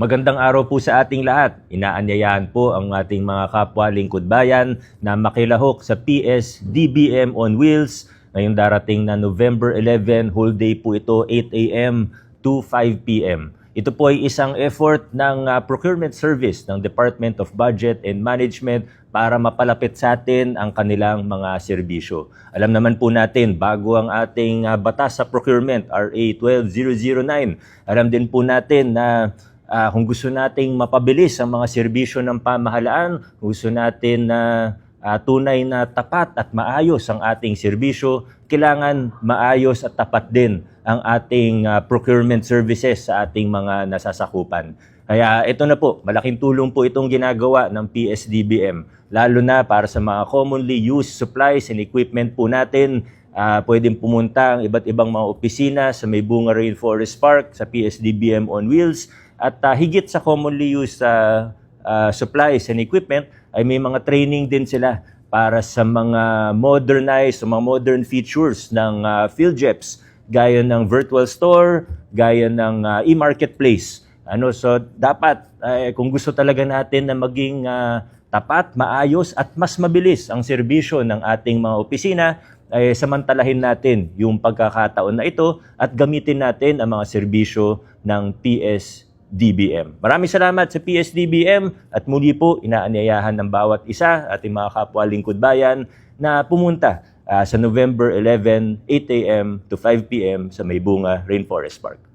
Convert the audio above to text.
Magandang araw po sa ating lahat. Inaanyayahan po ang ating mga kapwa lingkod bayan na makilahok sa PS DBM on Wheels. Ngayong darating na November 11, whole day po ito 8 a.m. to 5 p.m. Ito po ay isang effort ng ah, procurement service ng Department of Budget and Management para mapalapit sa atin ang kanilang mga serbisyo. Alam naman po natin, bago ang ating ah, batas sa procurement, RA 12009, alam din po natin na ah, kung gusto nating mapabilis ang mga serbisyo ng pamahalaan, gusto natin na ah, tunay na tapat at maayos ang ating serbisyo, kailangan maayos at tapat din ang ating ah, procurement services sa ating mga nasasakupan. Kaya ito na po, malaking tulong po itong ginagawa ng PSDBM, lalo na para sa mga commonly used supplies and equipment po natin. Ah, pwedeng pumunta ang iba't ibang mga opisina sa May Bunga Rainforest Park, sa PSDBM on Wheels, at ah, higit sa commonly used ah, ah, supplies and equipment, ay may mga training din sila para sa mga modernized, mga modern features ng uh, PhilJeps, gaya ng virtual store, gaya ng ah, e-marketplace. Ano, so dapat eh, kung gusto talaga natin na maging ah, tapat, maayos at mas mabilis ang serbisyo ng ating mga opisina, ay samantalahin natin yung pagkakataon na ito at gamitin natin ang mga serbisyo ng PSDBM. Maraming salamat sa PSDBM at muli po inaanyayahan ng bawat isa ating mga kapwa lingkod bayan na pumunta ah, sa November 11, 8 a.m. to 5 p.m. sa Maybunga Rainforest Park.